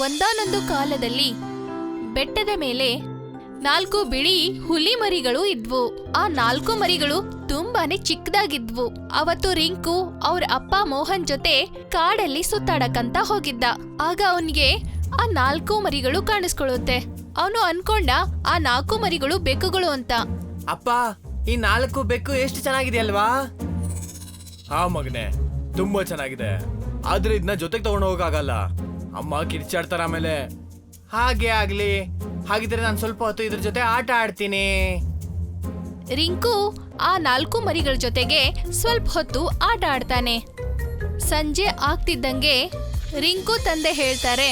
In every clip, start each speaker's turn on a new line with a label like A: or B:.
A: ಒಂದಾನೊಂದು ಕಾಲದಲ್ಲಿ ಬೆಟ್ಟದ ಮೇಲೆ ನಾಲ್ಕು ಬಿಳಿ ಹುಲಿ ಮರಿಗಳು ಇದ್ವು. ಆ ನಾಲ್ಕು ಮರಿಗಳು ತುಂಬಾನೇ ಚಿಕ್ಕದಾಗಿದ್ವು. ಅವತ್ತು ರಿಂಕು ಅವ್ರ ಅಪ್ಪ ಮೋಹನ್ ಜೊತೆ ಕಾಡಲ್ಲಿ ಸುತ್ತಾಡಕಂತ ಹೋಗಿದ್ದ. ಆಗ ಅವನಿಗೆ ಆ ನಾಲ್ಕು ಮರಿಗಳು ಕಾಣಿಸ್ಕೊಳ್ಳುತ್ತೆ. ಅವನು ಅನ್ಕೊಂಡ ಆ ನಾಲ್ಕು ಮರಿಗಳು ಬೆಕ್ಕುಗಳು ಅಂತ.
B: ಅಪ್ಪ ಈ ನಾಲ್ಕು ಬೆಕ್ಕು ಎಷ್ಟು ಚೆನ್ನಾಗಿದೆ ಅಲ್ವಾ
C: ಹಾ ಮಗನೆ ತುಂಬಾ ಚೆನ್ನಾಗಿದೆ. ಆದ್ರೆ ಇದನ್ನ ಜೊತೆಗೆ ತಗೊಂಡು ಹೋಗಕ್ಕಾಗಲ್ಲ ಅಮ್ಮ ಕಿರ್ಚಾಡ್ತಾರ ಆಮೇಲೆ.
B: ಹಾಗೆ ಆಗ್ಲಿ. ಹಾಗಿದ್ರೆ ನಾನು ಸ್ವಲ್ಪ ಹೊತ್ತು ಇದ್ರ ಜೊತೆ ಆಟ ಆಡ್ತೀನಿ.
A: ರಿಂಕು ಆ ನಾಲ್ಕು ಮರಿಗಳ ಜೊತೆಗೆ ಸ್ವಲ್ಪ ಹೊತ್ತು ಆಟ ಆಡ್ತಾನೆ. ಸಂಜೆ ಆಗ್ತಿದ್ದಂಗೆ ರಿಂಕು ತಂದೆ ಹೇಳ್ತಾರೆ.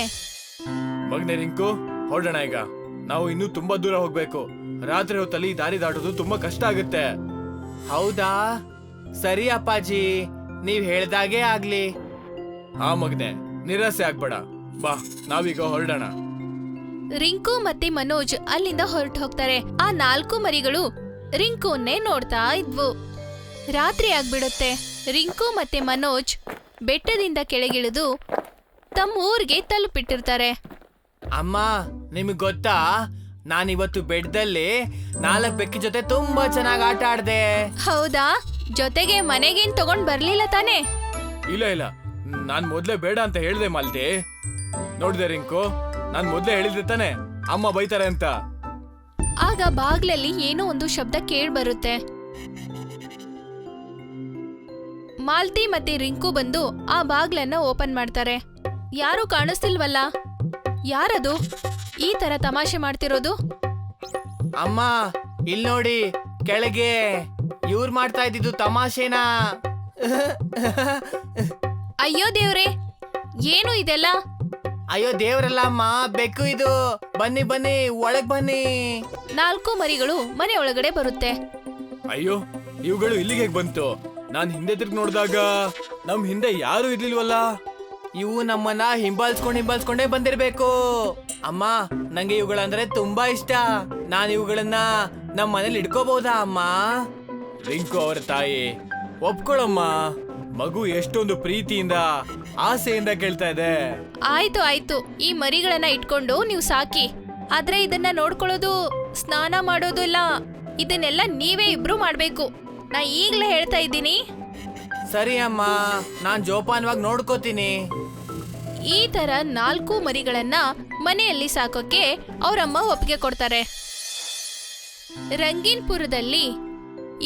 C: ಮಗನೆ ರಿಂಕು ಹೊರಡೋಣ ಈಗ. ನಾವು ಇನ್ನೂ ತುಂಬಾ ದೂರ ಹೋಗ್ಬೇಕು. ರಾತ್ರಿ ಹೊತ್ತಲ್ಲಿ ಈ ದಾರಿ ದಾಟೋದು ತುಂಬಾ ಕಷ್ಟ ಆಗುತ್ತೆ.
B: ಹೌದಾ? ಸರಿ ಅಪ್ಪಾಜಿ ನೀವ್ ಹೇಳ್ದಾಗೆ ಆಗ್ಲಿ.
C: ಆ ಮಗನೆ ನಿರಾಸೆ ಆಗ್ಬೇಡ. ಬಾ ನಾವೀಗ ಹೊರಡೋಣ.
A: ರಿಂಕು ಮತ್ತೆ ಮನೋಜ್ ಅಲ್ಲಿಂದ ಹೊರಟು ಹೋಗ್ತಾರೆ. ಆ ನಾಲ್ಕು ಮರಿಗಳು ರಿಂಕುನ್ನೇ ನೋಡ್ತಾ ಇದ್ವು. ರಾತ್ರಿ ಆಗ್ಬಿಡುತ್ತೆ. ರಿಂಕು ಮತ್ತೆ ಮನೋಜ್ ಬೆಟ್ಟದಿಂದ ಕೆಳಗಿಳಿದು ತಮ್ಮ ಊರಿಗೆ ತಲುಪಿಟ್ಟಿರ್ತಾರೆ.
B: ಅಮ್ಮ ನಿಮಗೆ ಗೊತ್ತಾ? ನಾನಿವತ್ತು ಬೆಡ್ದಲ್ಲಿ ನಾಲ್ಕು ಬೆಕ್ಕಿ ಜೊತೆ ತುಂಬಾ ಚೆನ್ನಾಗಿ ಆಟ ಆಡ್ದೆ.
A: ಹೌದಾ? ಜೊತೆಗೆ ಮನೆಗೇನ್ ತಗೊಂಡ್ ಬರ್ಲಿಲ್ಲ ತಾನೇ?
C: ಇಲ್ಲ ಇಲ್ಲ. ನಾನ್ ಮೊದ್ಲೇ ಬೇಡ ಅಂತ ಹೇಳಿದೆ ಮಾಲ್ತಿ. ನೋಡ್ದೆ ರಿಂಕು ನಾನ್ ಮೊದ್ಲೇ ಹೇಳಿದ್ದೆ ತಾನೆ ಅಮ್ಮ ಬೈತಾರೆ ಅಂತ.
A: ಆಗ ಬಾಗ್ಲಲ್ಲಿ ಏನೋ ಒಂದು ಶಬ್ದ ಕೇಳಿ ಬರುತ್ತೆ. ಮಾಲ್ತಿ ಮತ್ತೆ ರಿಂಕು ಬಂದು ಆ ಬಾಗ್ಲನ್ನ ಓಪನ್ ಮಾಡ್ತಾರೆ. ಯಾರು ಕಾಣಿಸ್ತಿಲ್ವಲ್ಲ? ಯಾರದು? ಈ ತರ ತಮಾಷೆ ಮಾಡ್ತಿರೋದು?
B: ಅಮ್ಮ ಇಲ್ ನೋಡಿ ಕೆಳಗೆ ಇವ್ರು ಮಾಡ್ತಾ ಇದ್ದಿದ್ದು ತಮಾಷೆನಾ?
A: ಅಯ್ಯೋ ದೇವ್ರೆ ಏನು ಇದೆಲ್ಲ?
B: ಅಯ್ಯೋ ದೇವ್ರಲ್ಲ ಅಮ್ಮ ಬೆಕ್ಕು ಇದು. ಬನ್ನಿ ಬನ್ನಿ ಒಳಗ್ ಬನ್ನಿ.
A: ನಾಲ್ಕು ಮರಿಗಳು ಮನೆ ಒಳಗಡೆ ಬರುತ್ತೆ.
C: ಅಯ್ಯೋ ಇವುಗಳು ಇಲ್ಲಿಗೆ ಹೇಗ್ ಬಂತು? ನಾನ್ ಹಿಂದೆ ತಿರ್ಗಿ ನೋಡಿದಾಗ ನಮ್ ಹಿಂದೆ ಯಾರು ಇರ್ಲಿಲ್ವಲ್ಲ?
B: ಇವು ನಮ್ಮನ್ನ ಹಿಂಬಾಲ್ಸ್ಕೊಂಡ್ ಹಿಂಬಾಲ್ಸ್ಕೊಂಡೇ ಬಂದಿರ್ಬೇಕು. ಅಮ್ಮ ನಂಗೆ ಇವುಗಳಂದ್ರೆ ತುಂಬಾ ಇಷ್ಟ. ನಾನ್ ಇವುಗಳನ್ನ ನಮ್ಮ ಮನೇಲಿ ಇಟ್ಕೋಬಹುದಾ ಅಮ್ಮ?
C: ರಿಂಕು ಅವರ ತಾಯಿ ಒಪ್ಕೊಳಮ್ಮ. ಮಗು ಎಷ್ಟೊಂದು ಪ್ರೀತಿಯಿಂದ ಆಸೆಯಿಂದ ಕೇಳ್ತಾ ಇದೆ.
A: ಆಯ್ತು ಆಯ್ತು. ಈ ಮರಿಗಳನ್ನ ಇಟ್ಕೊಂಡು ನೀವು ಸಾಕಿ. ಆದ್ರೆ ಇದನ್ನ ನೋಡ್ಕೊಳ್ಳೋದು ಸ್ನಾನ ಮಾಡೋದು ಇಲ್ಲ. ಇದನ್ನೆಲ್ಲ ನೀವೇ ಇಬ್ರು ಮಾಡ್ಬೇಕು. ನಾ ಈಗ್ಲೇ ಹೇಳ್ತಾ ಇದ್ದೀನಿ.
B: ಸರಿ ಅಮ್ಮ ನಾನ್ ಜೋಪಾನವಾಗಿ ನೋಡ್ಕೋತೀನಿ.
A: ಈ ತರ ನಾಲ್ಕು ಮರಿಗಳನ್ನ ಮನೆಯಲ್ಲಿ ಸಾಕೋಕೆ ಅವರಮ್ಮ ಒಪ್ಪಿಗೆ ಕೊಡ್ತಾರೆ. ರಂಗೀನ್ಪುರದಲ್ಲಿ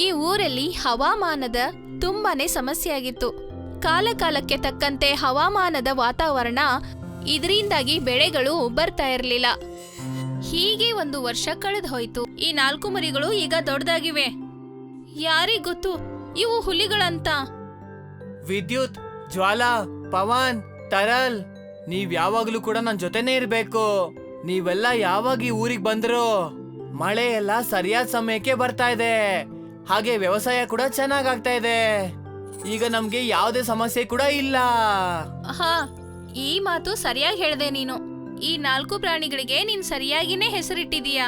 A: ಈ ಊರಲ್ಲಿ ಹವಾಮಾನದ ತುಂಬಾನೇ ಸಮಸ್ಯೆಯಾಗಿತ್ತು. ಕಾಲಕಾಲಕ್ಕೆ ಕಾಲ ಕಾಲಕ್ಕೆ ತಕ್ಕಂತೆ ಹವಾಮಾನದ ವಾತಾವರಣ ಇದರಿಂದಾಗಿ ಬೆಳೆಗಳು ಬರ್ತಾ ಇರಲಿಲ್ಲ. ಹೀಗೆ ಒಂದು ವರ್ಷ ಕಳೆದು ಹೋಯ್ತು. ಈ ನಾಲ್ಕು ಮರಿಗಳು ಈಗ ದೊಡ್ಡದಾಗಿವೆ. ಯಾರಿ ಗೊತ್ತು? ಇವು ಹುಲಿಗಳಂತ.
B: ವಿದ್ಯುತ್, ಜ್ವಾಲಾ, ಪವನ್, ತರಲ್. ನೀವ್ ಯಾವಾಗ್ಲೂ ಕೂಡ ನನ್ ಜೊತೆನೇ ಇರ್ಬೇಕು. ನೀವೆಲ್ಲ ಯಾವಾಗ ಈ ಊರಿಗೆ ಬಂದ್ರು? ಮಳೆ ಎಲ್ಲ ಸರಿಯಾದ ಸಮಯಕ್ಕೆ ಬರ್ತಾ ಇದೆ. ಹಾಗೆ ವ್ಯವಸಾಯ ಕೂಡ ಚೆನ್ನಾಗಾಗ್ತಾ ಇದೆ. ಈಗ ನಮ್ಗೆ ಯಾವುದೇ ಸಮಸ್ಯೆ ಕೂಡ ಇಲ್ಲ.
A: ಹಾ ಈ ಮಾತು ಸರಿಯಾಗಿ ಹೇಳ್ದೆ ನೀನು. ಈ ನಾಲ್ಕು ಪ್ರಾಣಿಗಳಿಗೆ ನೀನ್ ಸರಿಯಾಗಿನೇ ಹೆಸರಿಟ್ಟಿದೀಯ?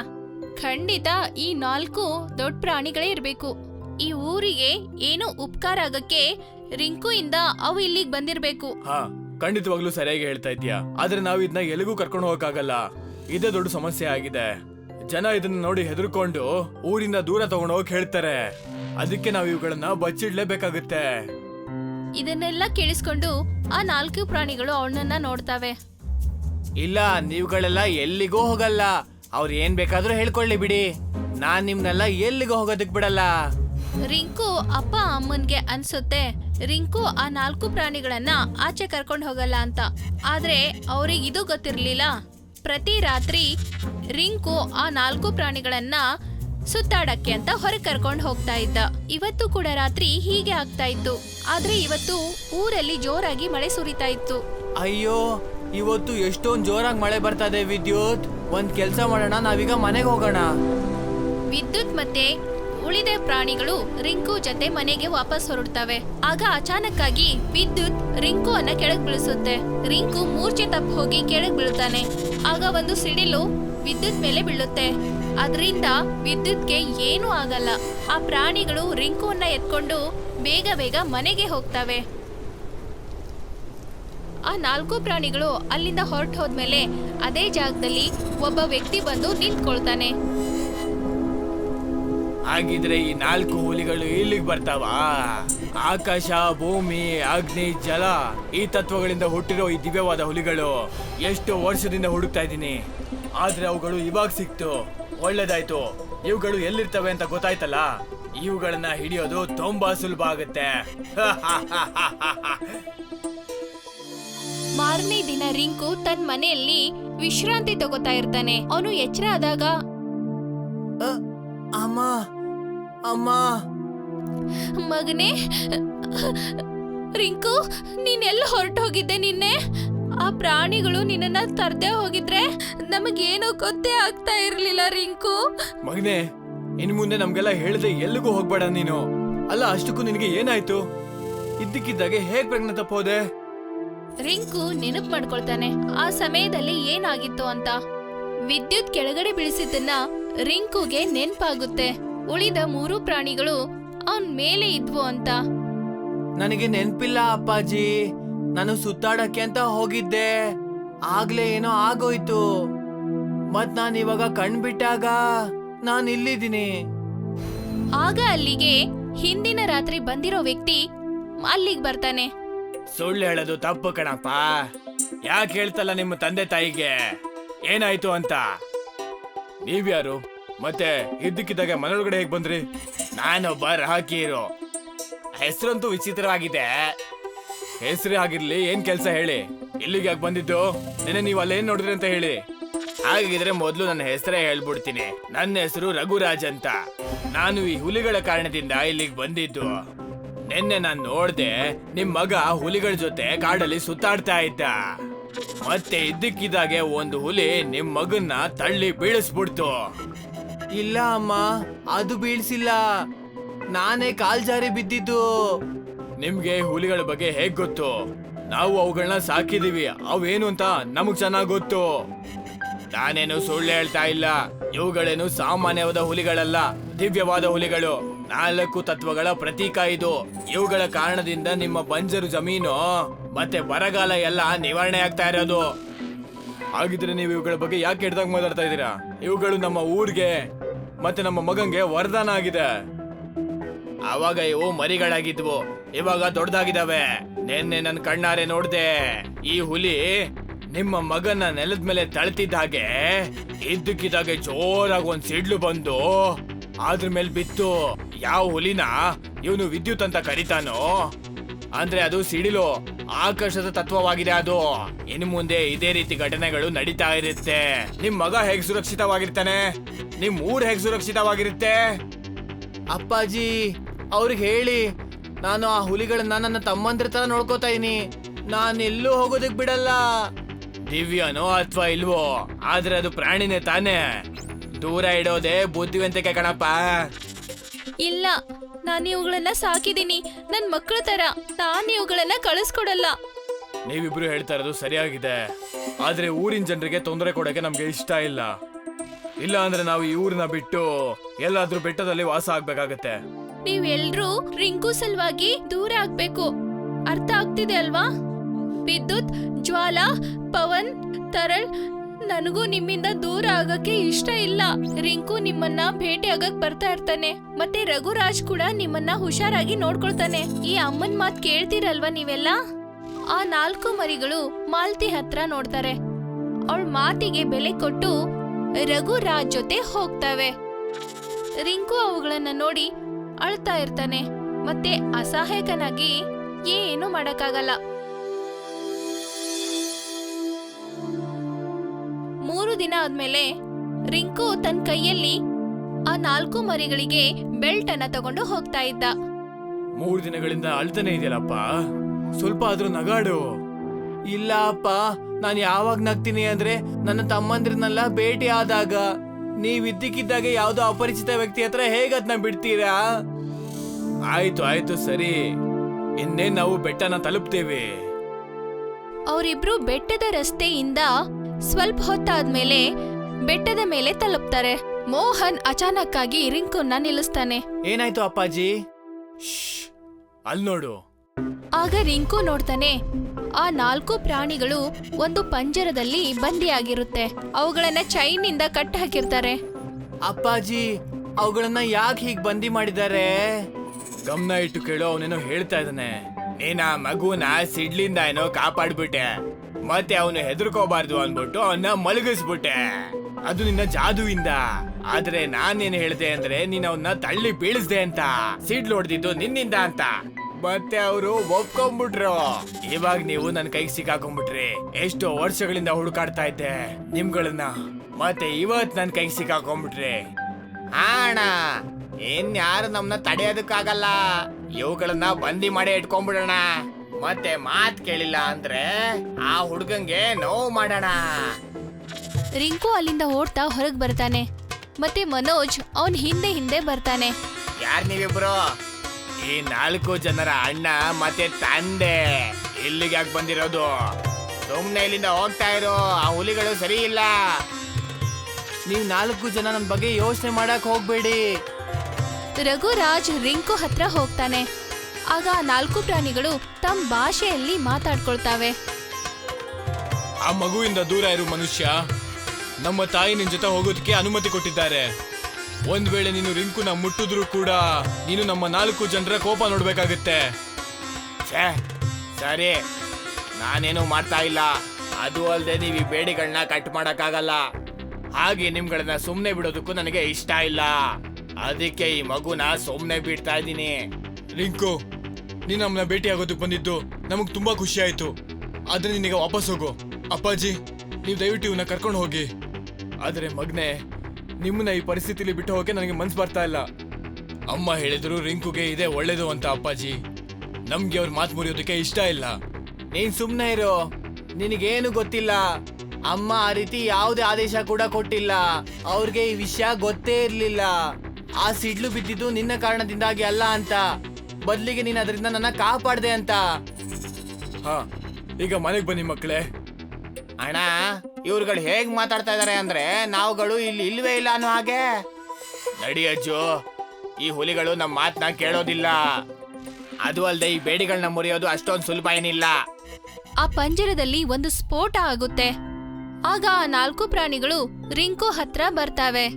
A: ಖಂಡಿತ ಈ ನಾಲ್ಕು ದೊಡ್ಡ ಪ್ರಾಣಿಗಳೇ ಇರಬೇಕು. ಈ ಊರಿಗೆ ಏನು ಉಪಕಾರ ಆಗಕ್ಕೆ ರಿಂಕು ಇಂದ ಅವು ಇಲ್ಲಿಗೆ ಬಂದಿರ್ಬೇಕು.
C: ಹಾ ಖಂಡಿತವಾಗ್ಲೂ ಸರಿಯಾಗಿ ಹೇಳ್ತಾ ಇದ್ದೀಯ. ಆದ್ರೆ ನಾವು ಇದನ್ನ ಎಲ್ಲಿಗೂ ಕರ್ಕೊಂಡು ಹೋಗಕ್ಕಾಗಲ್ಲ. ಇದೇ ದೊಡ್ಡ ಸಮಸ್ಯೆ ಆಗಿದೆ. ಜನ ಇದನ್ನ ನೋಡಿ ಹೆದರ್ಕೊಂಡು ಊರಿಂದ ದೂರ ತಗೊಂಡು ಹೋಗಿ ಹೇಳ್ತಾರೆ. ಅದಕ್ಕೆ ನಾವು ಇವುಗಳನ್ನ ಬಚ್ಚಿಡ್ಲೇಬೇಕಾಗುತ್ತೆ.
A: ಇದನ್ನೆಲ್ಲ ಕೇಳಿಸ್ಕೊಂಡು ಆ ನಾಲ್ಕು ಪ್ರಾಣಿಗಳು ಅವನನ್ನ ನೋಡ್ತಾವೆ.
B: ಇಲ್ಲ ನೀವುಗಳೆಲ್ಲ ಎಲ್ಲಿಗೂ ಹೋಗಲ್ಲ. ಅವ್ರು ಏನ್ ಬೇಕಾದ್ರೂ ಹೇಳ್ಕೊಳ್ಳಿ ಬಿಡಿ. ನಾನ್ ನಿಮ್ನೆಲ್ಲ ಎಲ್ಲಿಗೂ ಹೋಗೋದಕ್ ಬಿಡಲ್ಲ.
A: ರಿಂಕು ಅಪ್ಪ ಅಮ್ಮನ್ಗೆ ಅನ್ಸುತ್ತೆ ರಿಂಕು ಆ ನಾಲ್ಕು ಪ್ರಾಣಿಗಳನ್ನ ಆಚೆ ಕರ್ಕೊಂಡು ಹೋಗಲ್ಲ ಅಂತ. ಆದ್ರೆ ಅವ್ರಿಗೆ ಇದು ಗೊತ್ತಿರ್ಲಿಲ್ಲ. ಪ್ರತಿ ರಾತ್ರಿ ರಿಂಕು ಆ ನಾಲ್ಕು ಪ್ರಾಣಿಗಳನ್ನ ಸುತ್ತಾಡಕ್ಕೆ ಅಂತ ಹೊರ ಕರ್ಕೊಂಡು ಹೋಗ್ತಾ ಇದ್ದ. ಇವತ್ತು ಕೂಡ ರಾತ್ರಿ ಹೀಗೆ ಆಗ್ತಾ ಇತ್ತು. ಆದ್ರೆ ಇವತ್ತು ಊರಲ್ಲಿ ಜೋರಾಗಿ ಮಳೆ ಸುರಿತಾ ಇತ್ತು.
B: ಅಯ್ಯೋ ಇವತ್ತು ಎಷ್ಟೊಂದ್ ಜೋರಾಗಿ ಮಳೆ ಬರ್ತಾ ಇದೆ ವಿದ್ಯುತ್. ಒಂದ್ ಕೆಲ್ಸ ಮಾಡೋಣ ನಾವೀಗ ಮನೆಗೆ ಹೋಗೋಣ.
A: ವಿದ್ಯುತ್ ಮತ್ತೆ ಉಳಿದ ಪ್ರಾಣಿಗಳು ರಿಂಕು ಜೊತೆ ಮನೆಗೆ ವಾಪಸ್ ಹೊರಡ್ತವೆ. ಆಗ ಅಚಾನಕ್ಕಾಗಿ ವಿದ್ಯುತ್ ರಿಂಕು ಅನ್ನ ಕೆಳಗ್ ಬೀಳಿಸುತ್ತೆ. ರಿಂಕು ಮೂರ್ಛೆ ತಪ್ಪು ಹೋಗಿ ಕೆಳಗ್ ಬೀಳ್ತಾನೆ. ಆಗ ಒಂದು ಸಿಡಿಲು ವಿದ್ಯುತ್ ಮೇಲೆ ಬೀಳುತ್ತೆ. ಅದರಿಂದ ವಿದ್ಯುತ್ಗೆ ಏನೂ ಆಗಲ್ಲ. ಆ ಪ್ರಾಣಿಗಳು ರಿಂಕುವನ್ನ ಎತ್ಕೊಂಡು ಬೇಗ ಬೇಗ ಮನೆಗೆ ಹೋಗ್ತವೆ. ಆ ನಾಲ್ಕು ಪ್ರಾಣಿಗಳು ಅಲ್ಲಿಂದ ಹೊರಟು ಹೋದ್ಮೇಲೆ ಅದೇ ಜಾಗದಲ್ಲಿ ಒಬ್ಬ ವ್ಯಕ್ತಿ ಬಂದು ನಿಂತ್ಕೊಳ್ತಾನೆ.
C: ಹಾಗಿದ್ರೆ ಈ ನಾಲ್ಕು ಹುಲಿಗಳು ಇಲ್ಲಿಗೆ ಬರ್ತಾವ? ಆಕಾಶ ಭೂಮಿ ಅಗ್ನಿ ಜಲ ಈ ತತ್ವಗಳಿಂದ ಹುಟ್ಟಿರೋ ಈ ದಿವ್ಯವಾದ ಹುಲಿಗಳು ಎಷ್ಟು ವರ್ಷದಿಂದ ಹುಡುಕ್ತಾ ಇದ್ದೀನಿ. ಆದ್ರೆ ಅವುಗಳು ಇವಾಗ ಸಿಕ್ತು. ಒಳ್ಳೇದಾಯ್ತು. ಇವುಗಳು ಎಲ್ಲಿರ್ತವೆ ಅಂತ ಗೊತ್ತಾಯ್ತಲ್ಲ? ಇವುಗಳನ್ನ ಹಿಡಿಯೋದು ತುಂಬಾ ಸುಲಭ ಆಗುತ್ತೆ.
A: ಮಾರನೇ ದಿನ ರಿಂಕು ತನ್ನ ಮನೆಯಲ್ಲಿ ವಿಶ್ರಾಂತಿ ತಗೋತಾ ಇರ್ತಾನೆ. ಅವನು ಎಚ್ಚರ ಆದಾಗ
B: ಅಮ್ಮ. ಅಮ್ಮ.
A: ಮಗನೇ ರಿಂಕು ನೀನೆಲ್ಲ ಹೊರಟೋಗಿದ್ದೆ ನಿನ್ನೆ. ಆ ಪ್ರಾಣಿಗಳು ನಿನ್ನನ್ನ ತರ್ದೇ ಹೋಗಿದ್ರೆ ನಮಗೇನು ಗೊತ್ತೇ ಆಗ್ತಾ ಇರ್ಲಿಲ್ಲ ರಿಂಕು.
C: ಮಗನೇ ಇನ್ ಮುಂದೆ ನಮ್ಗೆಲ್ಲ ಹೇಳ್ದೆ ಎಲ್ಲಿಗೂ ಹೋಗ್ಬೇಡ ನೀನು. ಅಲ್ಲ ಅಷ್ಟಕ್ಕೂ ನಿನಗೆ ಏನಾಯ್ತು? ಇದ್ದಕ್ಕಿದ್ದಾಗೆ ಹೇಗ್ ಪ್ರಜ್ಞೆ ತಪ್ಪೋದೆ?
A: ರಿಂಕು ನೆನಪು ಮಾಡ್ಕೊಳ್ತಾನೆ ಆ ಸಮಯದಲ್ಲಿ ಏನಾಗಿತ್ತು ಅಂತ. ವಿದ್ಯುತ್ ಕೆಳಗಡೆ ಬೀಳಿಸಿದ್ದನ್ನ ರಿಂಕುಗೆ ನೆನ್ಪಾಗುತ್ತೆ. ಉಳಿದ ಮೂರು ಪ್ರಾಣಿಗಳು ಅವನ್ ಮೇಲೆ ಇದ್ವು ಅಂತ.
B: ನನಗೆ ನೆನ್ಪಿಲ್ಲ ಅಪ್ಪಾಜಿ. ನಾನು ಸುತ್ತಾಡಕ್ಕೆ ಅಂತ ಹೋಗಿದ್ದೆ. ಆಗ್ಲೇ ಏನೋ ಆಗೋಯ್ತು. ಮತ್ ನಾನು ಇವಾಗ ಕಣ್ಬಿಟ್ಟಾಗ ನಾನು ಇಲ್ಲಿದ್ದೀನಿ.
A: ಆಗ ಅಲ್ಲಿಗೆ ಹಿಂದಿನ ರಾತ್ರಿ ಬಂದಿರೋ ವ್ಯಕ್ತಿ ಅಲ್ಲಿಗೆ ಬರ್ತಾನೆ.
C: ಸುಳ್ಳು ಹೇಳೋದು ತಪ್ಪು ಕಣಪ್ಪ. ಯಾಕೆ ಹೇಳ್ತಲ್ಲ ನಿಮ್ಮ ತಂದೆ ತಾಯಿಗೆ? ಏನಾಯ್ತು ಅಂತ? ನೀವ್ಯಾರು? ಮತ್ತೆ ಇದ್ದಕ್ಕಿದ್ದಾಗ ಮನೆಯೊಳಗಡೆ ಹೇಗೆ ಬಂದ್ರಿ? ನಾನೊಬ್ಬ ರಾಕೀರು ಹೆಸರಂತೂ ವಿಚಿತ್ರವಾಗಿದೆ. ಹೆಸರೇ ಆಗಿರ್ಲಿ, ಏನ್ ಕೆಲಸ ಹೇಳಿ. ಇಲ್ಲಿಗೆ ಯಾಕೆ ಬಂದಿದ್ದು? ನಿನ್ನೆ ನೀವು ಅಲ್ಲೇನ್ ನೋಡಿದ್ರಿ ಅಂತ ಹೇಳಿ. ಹಾಗಿದ್ರೆ ಮೊದಲು ನನ್ನ ಹೆಸರೇ ಹೇಳ್ಬಿಡ್ತೀನಿ. ನನ್ನ ಹೆಸರು ರಘುರಾಜ್ ಅಂತ. ನಾನು ಈ ಹುಲಿಗಳ ಕಾರಣದಿಂದ ಇಲ್ಲಿಗೆ ಬಂದಿದ್ದು. ನಿನ್ನೆ ನಾನು ನೋಡ್ದೆ, ನಿಮ್ ಮಗ ಹುಲಿಗಳ ಜೊತೆ ಕಾಡಲ್ಲಿ ಸುತ್ತಾಡ್ತಾ ಇದ್ದ. ಮತ್ತೆ ಇದ್ದಕ್ಕಿದ್ದಾಗೆ ಒಂದು ಹುಲಿ ನಿಮ್ ಮಗನ್ನ ತಳ್ಳಿ ಬೀಳಿಸ್ಬಿಡ್ತು.
B: ಇಲ್ಲ ಅಮ್ಮ, ಅದು ಬೀಳ್ಸಿಲ್ಲ. ನಾನೇ ಕಾಲ್ ಜಾರಿ ಬಿದ್ದಿದ್ದು.
C: ನಿಮ್ಗೆ ಹುಲಿಗಳ ಬಗ್ಗೆ ಹೇಗ್ ಗೊತ್ತು? ನಾವು ಅವುಗಳನ್ನ ಸಾಕಿದೀವಿ, ಅವೇನು ಅಂತ ನಮಗ್ ಚೆನ್ನಾಗ್ ಗೊತ್ತು. ನಾನೇನು ಸುಳ್ಳು ಹೇಳ್ತಾ ಇಲ್ಲ. ಇವುಗಳೇನು ಸಾಮಾನ್ಯವಾದ ಹುಲಿಗಳಲ್ಲ, ದಿವ್ಯವಾದ ಹುಲಿಗಳು. ನಾಲ್ಕು ತತ್ವಗಳ ಪ್ರತೀಕ ಇದು. ಇವುಗಳ ಕಾರಣದಿಂದ ನಿಮ್ಮ ಬಂಜರು ಜಮೀನು, ಮತ್ತೆ ಬರಗಾಲ ಎಲ್ಲ ನಿವಾರಣೆ ಆಗ್ತಾ ಇರೋದು. ಹಾಗಿದ್ರೆ ನೀವು ಇವುಗಳ ಬಗ್ಗೆ ಯಾಕೆ ಕೆಟ್ಟದಾಗ ಮಾತಾಡ್ತಾ ಇದ್ದೀರಾ? ಇವುಗಳು ನಮ್ಮ ಊರ್ಗೆ. ಮತ್ತೆ ನಮ್ಮ ಮಗಂಗೆ ವರದಾನ ಆಗಿದೆ. ಅವಾಗ ಇವು ಮರಿಗಳಾಗಿದ್ವು. ಇವಾಗ ದೊಡ್ಡದಾಗಿದಾವೆ ನಿನ್ನೆ ನನ್ನ ಕಣ್ಣಾರೆ ನೋಡ್ದೆ. ಈ ಹುಲಿ ನಿಮ್ಮ ಮಗನ ನೆಲದ ಮೇಲೆ ತಳ್ತಿದ್ದ ಹಾಗೆ ಇದ್ದಕ್ಕಿದ್ದಾಗೆ ಜೋರಾಗಿ ಒಂದ್ ಸಿಡ್ಲು ಬಂದು ಅದ್ರ ಮೇಲೆ ಬಿತ್ತು. ಯಾವ ಹುಲಿನ ಇವನು ವಿದ್ಯುತ್ ಅಂತ ಕರಿತಾನೋ? ಅಂದ್ರೆ ಅದು ಸಿಡಿಲು. ಆಕರ್ಷದ ತತ್ವವಾಗಿದೆ ಅದು. ಇನ್ನು ಮುಂದೆ ಇದೇ ರೀತಿ ಘಟನೆಗಳು ನಡೀತಾ ಇರುತ್ತೆ. ನಿಮ್ ಮಗ ಹೇಗ್ ಸುರಕ್ಷಿತವಾಗಿರ್ತಾನೆ? ನಿಮ್ ಊರ್ ಹೇಗ್ ಸುರಕ್ಷಿತವಾಗಿರುತ್ತೆ?
B: ಅಪ್ಪಾಜಿ ಅವ್ರಿಗೆ ಹೇಳಿ. ನಾನು ಆ ಹುಲಿಗಳನ್ನ ನನ್ನ ತಮ್ಮಂದ್ರ ತರ ನೋಡ್ಕೋತಾ ಇದೀನಿ. ನಾನು ಎಲ್ಲೂ ಹೋಗೋದಕ್ ಬಿಡಲ್ಲ.
C: ದಿವ್ಯನೋ ಅಥವಾ ಇಲ್ವೋ ಆದ್ರೆ ಅದು ಪ್ರಾಣಿನೇ ತಾನೇ. ದೂರ ಇಡೋದೇ ಬುದ್ಧಿವಂತಿಕೆ ಕಣಪ್ಪ.
A: ಇಲ್ಲ ನಾನು ಇವುಗಳನ್ನ ಸಾಕಿದೀನಿ. ನನ್ ಮಕ್ಕಳ ತರ ನಾನು ಇವುಗಳನ್ನ ಕಳಿಸ್ಕೊಡಲ್ಲ.
C: ನೀವಿಬ್ರು ಹೇಳ್ತಾ ಇರೋದು ಸರಿಯಾಗಿದೆ. ಆದ್ರೆ ಊರಿನ ಜನರಿಗೆ ತೊಂದರೆ ಕೊಡಕ್ಕೆ ನಮ್ಗೆ ಇಷ್ಟ ಇಲ್ಲ. ಇಲ್ಲ ಅಂದ್ರೆ ನಾವು ಈ ಊರಿನ ಬಿಟ್ಟು ಎಲ್ಲಾದ್ರೂ ಬೆಟ್ಟದಲ್ಲಿ ವಾಸ ಆಗ್ಬೇಕಾಗತ್ತೆ.
A: ನೀವೆಲ್ರೂ ರಿಂಕು ಸಲುವಾಗಿ ದೂರ ಆಗ್ಬೇಕು. ಅರ್ಥ ಆಗ್ತಿದೆ ಅಲ್ವಾ? ವಿದ್ಯುತ್, ಜ್ವಾಲ, ಪವನ್, ತರಳ್, ನನಗೂ ನಿಮ್ಮಿಂದ ದೂರ ಆಗಕ್ಕೆ ಇಷ್ಟ ಇಲ್ಲ. ರಿಂಕು ನಿಮ್ಮನ್ನ ಭೇಟಿ ಆಗಕ್ ಬರ್ತಾ ಇರ್ತಾನೆ. ಮತ್ತೆ ರಘುರಾಜ್ ಕೂಡ ನಿಮ್ಮನ್ನ ಹುಷಾರಾಗಿ ನೋಡ್ಕೊಳ್ತಾನೆ. ಈ ಅಮ್ಮನ್ ಮಾತ್ ಕೇಳ್ತೀರಲ್ವಾ ನೀವೆಲ್ಲ? ಆ ನಾಲ್ಕು ಮರಿಗಳು ಮಾಲ್ತಿ ಹತ್ರ ನೋಡ್ತಾರೆ. ಅವಳ ಮಾತಿಗೆ ಬೆಲೆ ಕೊಟ್ಟು ರಘುರಾಜ್ ಜೊತೆ ಹೋಗ್ತವೆ. ರಿಂಕು ಅವುಗಳನ್ನ ನೋಡಿ ಅಳ್ತಾ ಇರ್ತಾನೆ. ಮತ್ತೆ ಅಸಹಾಯಕನಾಗಿ ಏನು ಮಾಡಕ್ಕಾಗಲ್ಲ. ಮೂರು ದಿನ ಆದ್ಮೇಲೆ ರಿಂಕು ತನ್ನ ಕೈಯಲ್ಲಿ ಆ ನಾಲ್ಕು ಮರಿಗಳಿಗೆ ಬೆಲ್ಟ್ ಅನ್ನ ತಗೊಂಡು ಹೋಗ್ತಾ ಇದ್ದ.
C: ಮೂರು ದಿನಗಳಿಂದ ಅಳ್ತಾನೆ ಇದೆಯಲ್ಲಪ್ಪ? ಸ್ವಲ್ಪ ಆದ್ರೂ ನಗಾಡು.
B: ಇಲ್ಲ ಅಪ್ಪ ನಾನು ಯಾವಾಗ ನಗ್ತೀನಿ ಅಂದ್ರೆ ನನ್ನ ತಮ್ಮಂದ್ರನ್ನೆಲ್ಲ ಭೇಟಿ ಆದಾಗ ನೀವ್ ಇದ್ದಕ್ಕಿದ್ದಾಗೆ ಯಾವ್ದೋ ಅಪರಿಚಿತ ವ್ಯಕ್ತಿ ಹತ್ರ ಹೇಗದ್ನ ಬಿಡ್ತೀರಾ?
C: ಆಯ್ತು ಆಯ್ತು ಸರಿ. ಇನ್ನೇ ನಾವು ಬೆಟ್ಟನ ತಲುಪ್ತೇವೆ.
A: ಅವರಿಬ್ರು ಬೆಟ್ಟದ ರಸ್ತೆಯಿಂದ ಸ್ವಲ್ಪ ಹೊತ್ತಾದ್ಮೇಲೆ ಬೆಟ್ಟದ ಮೇಲೆ ತಲುಪ್ತಾರೆ. ಮೋಹನ್ ಅಚಾನಕ್ ಆಗಿ ರಿಂಕುನ್ನ ನಿಲ್ಲಿಸ್ತಾನೆ.
B: ಏನಾಯ್ತು ಅಪ್ಪಾಜಿ?
C: ಅಲ್ ನೋಡು.
A: ಆಗ ರಿಂಕು ನೋಡ್ತಾನೆ ಆ ನಾಲ್ಕು ಪ್ರಾಣಿಗಳು ಒಂದು ಪಂಜರದಲ್ಲಿ ಬಂದಿಯಾಗಿರುತ್ತೆ. ಅವುಗಳನ್ನ ಚೈನಿಂದ ಕಟ್ ಹಾಕಿರ್ತಾರೆ.
B: ಅಪ್ಪಾಜಿ ಅವುಗಳನ್ನ ಯಾಕೆ ಹೀಗ್ ಬಂದಿ ಮಾಡಿದ್ದಾರೆ?
C: ಗಮನ ಇಟ್ಟು ಕೇಳೋ ಅವನೇನೋ ಹೇಳ್ತಾ ಇದ್ದಾನೆ. ನೀನ ಮಗುನ ಸಿಡ್ಲಿಂದ ಏನೋ ಕಾಪಾಡ್ಬಿಟ್ಟೆ. ಮತ್ತೆ ಅವನು ಹೆದರ್ಕೋಬಾರ್ದು ಅನ್ಬಿಟ್ಟು ಅವನ್ನ ಮಲಗಿಸ್ಬಿಟ್ಟೆ. ಅದು ನಿನ್ನ ಜಾದುವಿಂದ. ಆದ್ರೆ ನಾನೇನ್ ಹೇಳ್ದೆ ಅಂದ್ರೆ ನೀನ್ ಅವನ್ನ ತಳ್ಳಿ ಬೀಳಿಸ್ದೆ ಅಂತ. ಸಿಡ್ಲು ಹೊಡೆದಿದ್ದು ನಿನ್ನಿಂದ ಅಂತ. ಮತ್ತೆ ಅವರು ಒಪ್ಕೊಂಡ್ಬಿಟ್ರು ಇವಾಗ ನೀವು ನನ್ನ ಕೈಗೆ ಸಿಕ್ಕಾಕೊಂಡ್ಬಿಟ್ರಿ ಎಷ್ಟೋ ವರ್ಷಗಳಿಂದ ಹುಡುಕಾಡ್ತಾ ಇದ್ದೆ ನಿಮ್ಗಳನ್ನ. ಮತ್ತೆ ಇವತ್ ನನ್ನ ಕೈಗೆ ಸಿಕ್ಕಾಕೊಂಡ್ಬಿಟ್ರಿ ಅಣ್ಣ ಇನ್ಯಾರು ನಮ್ನ ತಡೆಯೋದಕ್ಕಾಗಲ್ಲ. ಇವುಗಳನ್ನ ಬಂದಿ ಮಾಡಿ ಇಟ್ಕೊಂಡ್ಬಿಡೋಣ ಮತ್ತೆ ಮಾತ್ ಕೇಳಿಲ್ಲ ಅಂದ್ರೆ ಆ ಹುಡುಗಂಗೆ ನೋವು ಮಾಡೋಣ.
A: ರಿಂಕು ಅಲ್ಲಿಂದ ಓಡ್ತಾ ಹೊರಗ್ ಬರ್ತಾನೆ. ಮತ್ತೆ ಮನೋಜ್ ಅವನ್ ಹಿಂದೆ ಹಿಂದೆ ಬರ್ತಾನೆ.
C: ಯಾರ್ ನೀವಿಬ್ರು? ಈ ನಾಲ್ಕು ಜನರ ಅಣ್ಣ ಮತ್ತೆ ತಂದೆ. ಇಲ್ಲಿಗೆ ಯಾಕೆ ಬಂದಿರೋದು? ಸುಮ್ನೆ ಇಲ್ಲಿಂದ ಹೋಗ್ತಾ ಇರೋ ಆ ಹುಲಿಗಳು ಸರಿ ಇಲ್ಲ
B: ನೀವು ನಾಲ್ಕು ಜನ ನನ್ನ ಬಗ್ಗೆ ಯೋಚನೆ ಮಾಡಕ್ ಹೋಗ್ಬೇಡಿ.
A: ರಘುರಾಜ್ ರಿಂಕು ಹತ್ರ ಹೋಗ್ತಾನೆ. ಆಗ ಆ ನಾಲ್ಕು ಪ್ರಾಣಿಗಳು ತಮ್ಮ ಭಾಷೆಯಲ್ಲಿ ಮಾತಾಡ್ಕೊಳ್ತಾವೆ.
C: ಆ ಮಗುವಿಂದ ದೂರ ಇರು ಮನುಷ್ಯ. ನಮ್ಮ ತಾಯಿ ನಿನ್ ಜೊತೆ ಹೋಗೋದಕ್ಕೆ ಅನುಮತಿ ಕೊಟ್ಟಿದ್ದಾರೆ. ಒಂದ್ ವೇಳೆ ನೀನು ರಿಂಕುನ ಮುಟ್ಟಿದ್ರು ಕೂಡ ನೀನು ನಮ್ಮ ನಾಲ್ಕು ಜನರ ಕೋಪ ನೋಡ್ಬೇಕಾಗತ್ತೆ. ಸರಿ. ನಾನೇನು ಮಾಡ್ತಾ ಇಲ್ಲ. ಅದು ಅಲ್ಲದೆ ನೀವು ಈ ಬೇಡಿಗಳನ್ನ ಕಟ್ ಮಾಡಕ್ಕಾಗಲ್ಲ. ಹಾಗೆ ನಿಮ್ಗಳನ್ನ ಸುಮ್ಮನೆ ಬಿಡೋದಕ್ಕೂ ನನಗೆ ಇಷ್ಟ ಇಲ್ಲ. ಅದಕ್ಕೆ ಈ ಮಗುನ ಸುಮ್ಮನೆ ಬಿಡ್ತಾ ಇದ್ದೀನಿ. ರಿಂಕು ನೀನು ನಮ್ಮನ್ನ ಭೇಟಿ ಆಗೋದಕ್ಕೆ ಬಂದಿದ್ದು ನಮಗೆ ತುಂಬಾ ಖುಷಿ ಆಯ್ತು. ಆದ್ರೆ ನಿನಗೆ ವಾಪಸ್ ಹೋಗು. ಅಪ್ಪಾಜಿ ನೀವು ದಯವಿಟ್ಟು ಇವನ್ನ ಕರ್ಕೊಂಡು ಹೋಗಿ. ಆದ್ರೆ ಮಗ್ನೆ ನಿಮ್ಮನ್ನ ಈ ಪರಿಸ್ಥಿತಿಲಿ ಬಿಟ್ಟು ಹೋಗಕ್ಕೆ ನನಗೆ ಮನ್ಸು ಬರ್ತಾ ಇಲ್ಲ. ಅಮ್ಮ ಹೇಳಿದ್ರು ರಿಂಕುಗೆ ಇದೆ ಒಳ್ಳೇದು ಅಂತ ಅಪ್ಪಾಜಿ. ನಮ್ಗೆ ಅವ್ರ ಮಾತು ಮುರಿಯೋದಕ್ಕೆ ಇಷ್ಟ ಇಲ್ಲ.
B: ನೀನ್ ಸುಮ್ನೆ ಇರು. ನಿನಗೇನು ಗೊತ್ತಿಲ್ಲ. ಅಮ್ಮ ಆ ರೀತಿ ಯಾವುದೇ ಆದೇಶ ಕೂಡ ಕೊಟ್ಟಿಲ್ಲ. ಅವ್ರಿಗೆ ಈ ವಿಷಯ ಗೊತ್ತೇ ಇರಲಿಲ್ಲ. ಆ ಸಿಡ್ಲು ಬಿದ್ದಿದ್ದು ನಿನ್ನ ಕಾರಣದಿಂದಾಗಿ ಅಲ್ಲ ಅಂತ. ಬದ್ಲಿಗೆ ನೀನು ಅದರಿಂದ ನನ್ನ ಕಾಪಾಡ್ದೆ ಅಂತ.
C: ಹಾ ಈಗ ಮನೆಗೆ ಬನ್ನಿ ಮಕ್ಕಳೇ.
B: ಅಣ್ಣ ಇವ್ರುಗಳು ಹೇಗ್ ಮಾತಾಡ್ತಾ ಇದಾರೆ ಅಂದ್ರೆ ನಾವುಗಳು ಇಲ್ಲಿ ಇಲ್ವೇ ಇಲ್ಲ ಅನ್ನೋ ಹಾಗೆ.
C: ನಡಿ ಅಜ್ಜು ಈ ಹುಲಿಗಳು ನಮ್ಮ ಮಾತನ್ನ ಕೇಳೋದಿಲ್ಲ. ಅದು ಅಲ್ಲದೆ ಈ ಬೇಡಿಗಳನ್ನ ಮುರಿಯೋದು ಅಷ್ಟೊಂದು ಸುಲಭ ಏನಿಲ್ಲ.
A: ಆ ಪಂಜರದಲ್ಲಿ ಒಂದು ಸ್ಫೋಟ ಆಗುತ್ತೆ. ಆಗ ಆ ನಾಲ್ಕು ಪ್ರಾಣಿಗಳು ರಿಂಕು ಹತ್ರ ಬರ್ತಾವೆ.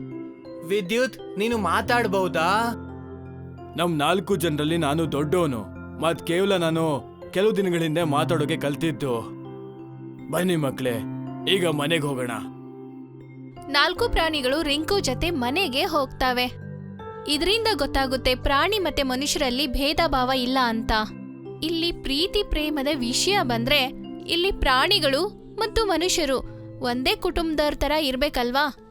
B: ವಿದ್ಯುತ್ ನೀನು ಮಾತಾಡ್ಬಹುದಾ
C: ನಮ್ ನಾಲ್ಕು ಜನರಲ್ಲಿ ನಾನು ದೊಡ್ಡವನು ಮತ್ ಕೇವಲ ನಾನು ಕೆಲವು ದಿನಗಳಿಂದ ಮಾತಾಡೋಕೆ ಕಲ್ತಿದ್ದು. ಬನ್ನಿ ಮಕ್ಳೇ ಈಗ ಮನೆಗೆ ಹೋಗೋಣ.
A: ನಾಲ್ಕು ಪ್ರಾಣಿಗಳು ರಿಂಕು ಜೊತೆ ಮನೆಗೆ ಹೋಗ್ತಾವೆ. ಇದರಿಂದ ಗೊತ್ತಾಗುತ್ತೆ ಪ್ರಾಣಿ ಮತ್ತೆ ಮನುಷ್ಯರಲ್ಲಿ ಭೇದ ಭಾವ ಇಲ್ಲ ಅಂತ. ಇಲ್ಲಿ ಪ್ರೀತಿ ಪ್ರೇಮದ ವಿಷಯ ಬಂದ್ರೆ ಇಲ್ಲಿ ಪ್ರಾಣಿಗಳು ಮತ್ತು ಮನುಷ್ಯರು ಒಂದೇ ಕುಟುಂಬದವ್ರ ತರ ಇರ್ಬೇಕಲ್ವಾ?